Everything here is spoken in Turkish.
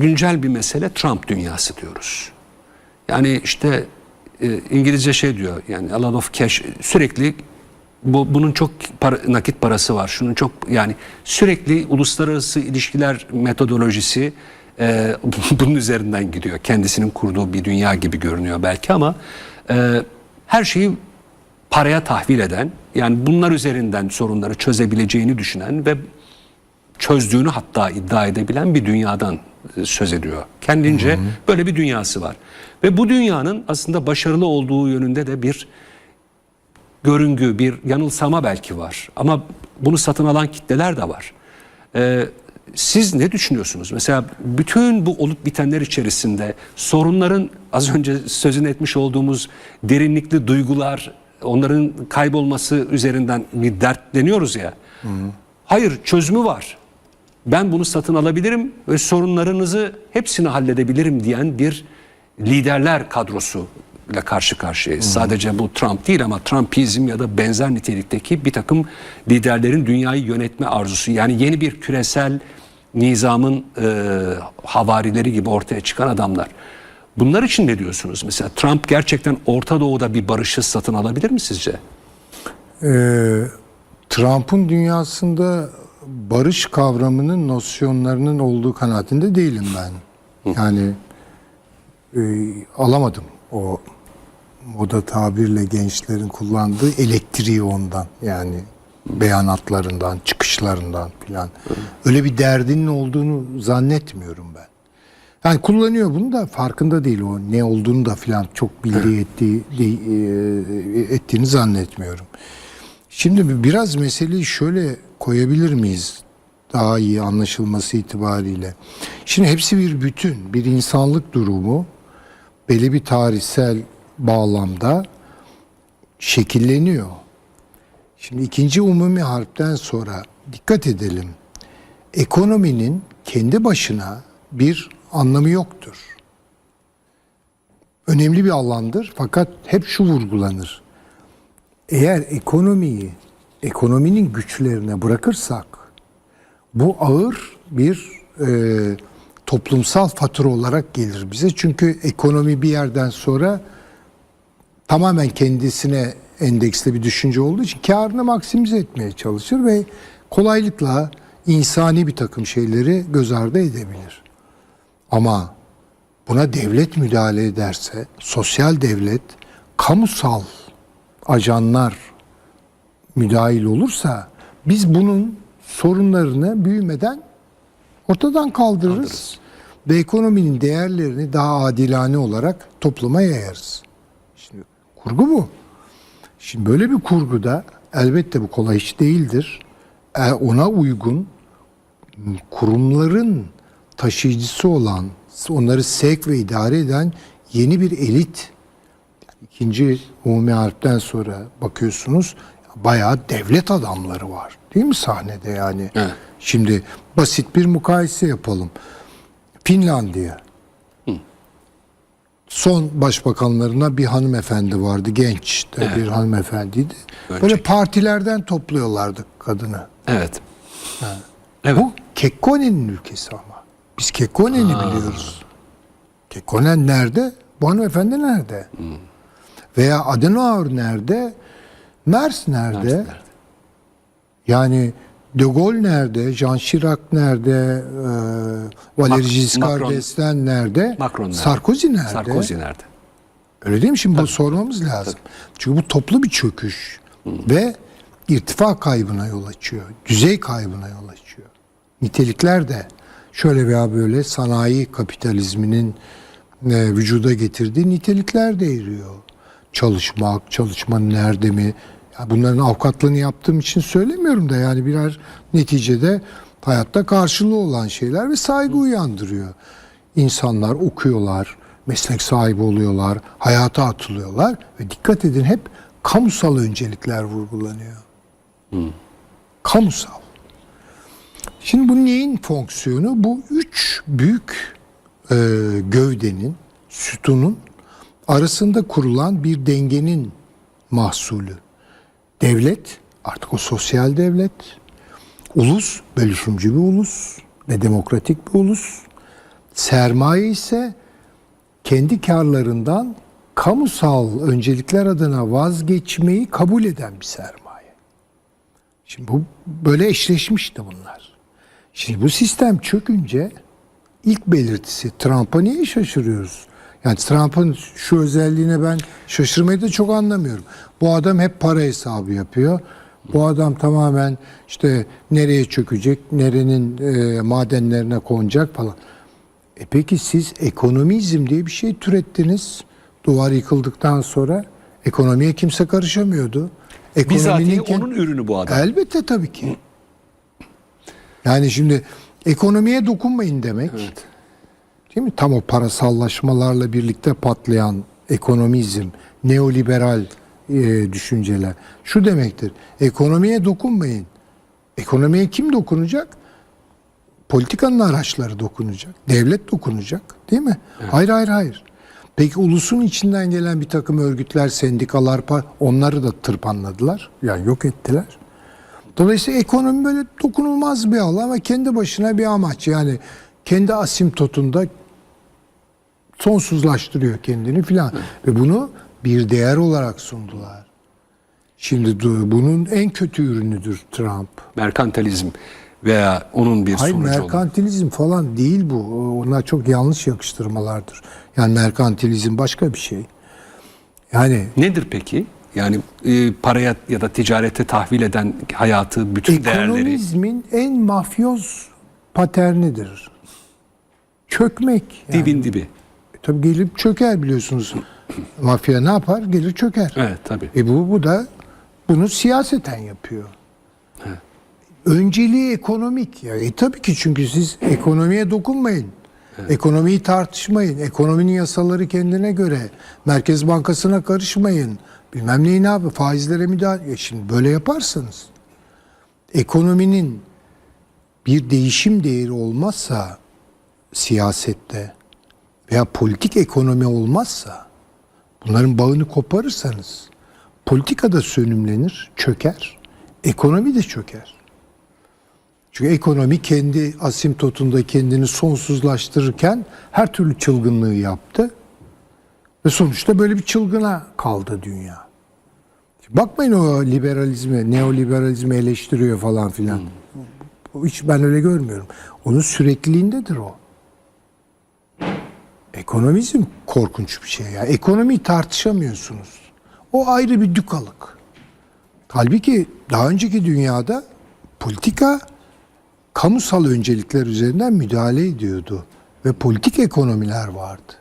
güncel bir mesele Trump dünyası diyoruz. Yani işte e, İngilizce şey diyor yani a lot of cash sürekli bu bunun çok para, nakit parası var. Şunun çok yani sürekli uluslararası ilişkiler metodolojisi e, bunun üzerinden gidiyor. Kendisinin kurduğu bir dünya gibi görünüyor belki ama e, her şeyi paraya tahvil eden yani bunlar üzerinden sorunları çözebileceğini düşünen ve çözdüğünü hatta iddia edebilen bir dünyadan e, söz ediyor. Kendince böyle bir dünyası var. Ve bu dünyanın aslında başarılı olduğu yönünde de bir görüngü, bir yanılsama belki var. Ama bunu satın alan kitleler de var. Ee, siz ne düşünüyorsunuz? Mesela bütün bu olup bitenler içerisinde sorunların az önce sözünü etmiş olduğumuz derinlikli duygular, onların kaybolması üzerinden bir dertleniyoruz ya. Hayır çözümü var. Ben bunu satın alabilirim ve sorunlarınızı hepsini halledebilirim diyen bir liderler kadrosu ile karşı karşıyayız. Sadece bu Trump değil ama Trumpizm ya da benzer nitelikteki bir takım liderlerin dünyayı yönetme arzusu. Yani yeni bir küresel nizamın e, havarileri gibi ortaya çıkan adamlar. Bunlar için ne diyorsunuz? Mesela Trump gerçekten Orta Doğu'da bir barışı satın alabilir mi sizce? Ee, Trump'ın dünyasında barış kavramının nosyonlarının olduğu kanaatinde değilim ben. Yani e, alamadım o moda tabirle gençlerin kullandığı elektriği ondan. Yani beyanatlarından, çıkışlarından filan. Öyle bir derdinin olduğunu zannetmiyorum ben. Yani kullanıyor bunu da farkında değil o ne olduğunu da filan çok bildiği ettiği, de- e, ettiğini zannetmiyorum. Şimdi biraz meseleyi şöyle koyabilir miyiz daha iyi anlaşılması itibariyle? Şimdi hepsi bir bütün, bir insanlık durumu belli bir tarihsel bağlamda şekilleniyor. Şimdi ikinci umumi harpten sonra dikkat edelim. Ekonominin kendi başına bir anlamı yoktur. Önemli bir alandır fakat hep şu vurgulanır. Eğer ekonomiyi ekonominin güçlerine bırakırsak bu ağır bir e, toplumsal fatura olarak gelir bize. Çünkü ekonomi bir yerden sonra tamamen kendisine endeksli bir düşünce olduğu için karını maksimize etmeye çalışır ve kolaylıkla insani bir takım şeyleri göz ardı edebilir. Ama buna devlet müdahale ederse, sosyal devlet, kamusal ajanlar müdahil olursa biz bunun sorunlarını büyümeden ortadan kaldırırız. Kaldırırız. Ve ekonominin değerlerini daha adilane olarak topluma yayarız. Şimdi kurgu bu. Şimdi böyle bir kurguda elbette bu kolay iş değildir. E, ona uygun kurumların taşıyıcısı olan, onları sevk ve idare eden yeni bir elit. İkinci umumi harpten sonra bakıyorsunuz bayağı devlet adamları var. Değil mi sahnede yani? Evet. Şimdi basit bir mukayese yapalım. Finlandiya. Son başbakanlarına bir hanımefendi vardı. Genç de bir hanımefendiydi. Böyle Önceki. partilerden topluyorlardı kadını. Evet. Evet. Bu Kekkonen'in ülkesi ama. Biz Kekkonen'i biliyoruz. Kekkonen nerede? Bu hanımefendi nerede? Veya Adenauer nerede? Mers nerede? Mers nerede? Yani De Gaulle nerede? Jean Chirac nerede? Ee, Valéry Giscard d'Estaing nerede? Macron? Sarkozy nerede? Sarkozy nerede? Öyle değil mi? Şimdi bunu sormamız lazım. Çünkü bu toplu bir çöküş ve irtifa kaybına yol açıyor. Düzey kaybına yol açıyor. Nitelikler de şöyle veya böyle sanayi kapitalizminin e, vücuda getirdiği nitelikler de eriyor. Çalışmak, çalışmanın nerede mi? Ya bunların avukatlığını yaptığım için söylemiyorum da yani birer neticede hayatta karşılığı olan şeyler ve saygı uyandırıyor. İnsanlar okuyorlar, meslek sahibi oluyorlar, hayata atılıyorlar ve dikkat edin hep kamusal öncelikler vurgulanıyor. Kamusal. Şimdi bu neyin fonksiyonu? Bu üç büyük e, gövdenin, sütunun arasında kurulan bir dengenin mahsulü. Devlet, artık o sosyal devlet, ulus, bölüşümcü bir ulus ve demokratik bir ulus, Sermaye ise kendi karlarından kamusal öncelikler adına vazgeçmeyi kabul eden bir sermaye. Şimdi bu böyle eşleşmişti bunlar. Şimdi bu sistem çökünce ilk belirtisi Trump'a niye şaşırıyoruz? Yani Trump'ın şu özelliğine ben şaşırmayı da çok anlamıyorum. Bu adam hep para hesabı yapıyor. Bu adam tamamen işte nereye çökecek, nerenin e, madenlerine konacak falan. E peki siz ekonomizm diye bir şey türettiniz. Duvar yıkıldıktan sonra ekonomiye kimse karışamıyordu. Bizatihi kend- onun ürünü bu adam. Elbette tabii ki. Yani şimdi ekonomiye dokunmayın demek. Değil mi? Tam o parasallaşmalarla birlikte patlayan ekonomizm, neoliberal e, düşünceler. Şu demektir. Ekonomiye dokunmayın. Ekonomiye kim dokunacak? Politikanın araçları dokunacak. Devlet dokunacak. Değil mi? Hayır hayır hayır. Peki ulusun içinden gelen bir takım örgütler, sendikalar, onları da tırpanladılar. Yani yok ettiler. Dolayısıyla ekonomi böyle dokunulmaz bir alan ama kendi başına bir amaç. Yani kendi asimtotunda sonsuzlaştırıyor kendini filan. Ve bunu bir değer olarak sundular. Şimdi bunun en kötü ürünüdür Trump. Merkantilizm veya onun bir Hayır sonucu merkantilizm falan değil bu. Onlar çok yanlış yakıştırmalardır. Yani merkantilizm başka bir şey. Yani Nedir peki? Yani e, paraya ya da ticarete tahvil eden hayatı, bütün değerleri. ekonomizmin en mafyoz paternidir. Çökmek. Yani. Dibin dibi. Tabii gelip çöker biliyorsunuz. Mafya ne yapar? Gelir çöker. Evet tabii. E bu, bu da bunu siyaseten yapıyor. Önceliği ekonomik. Ya, e tabii ki çünkü siz ekonomiye dokunmayın. Ekonomiyi tartışmayın. Ekonominin yasaları kendine göre. Merkez Bankası'na karışmayın. Bilmem neyi ne yapın. Faizlere müdahale. E şimdi böyle yaparsanız ekonominin bir değişim değeri olmazsa siyasette veya politik ekonomi olmazsa bunların bağını koparırsanız politika da sönümlenir, çöker. Ekonomi de çöker. Çünkü ekonomi kendi asimtotunda kendini sonsuzlaştırırken her türlü çılgınlığı yaptı. Ve sonuçta böyle bir çılgına kaldı dünya. Bakmayın o liberalizme, neoliberalizmi eleştiriyor falan filan. Hiç ben öyle görmüyorum. Onun sürekliliğindedir o. Ekonomizm korkunç bir şey ya. Ekonomiyi tartışamıyorsunuz. O ayrı bir dükalık. Halbuki daha önceki dünyada politika kamusal öncelikler üzerinden müdahale ediyordu ve politik ekonomiler vardı.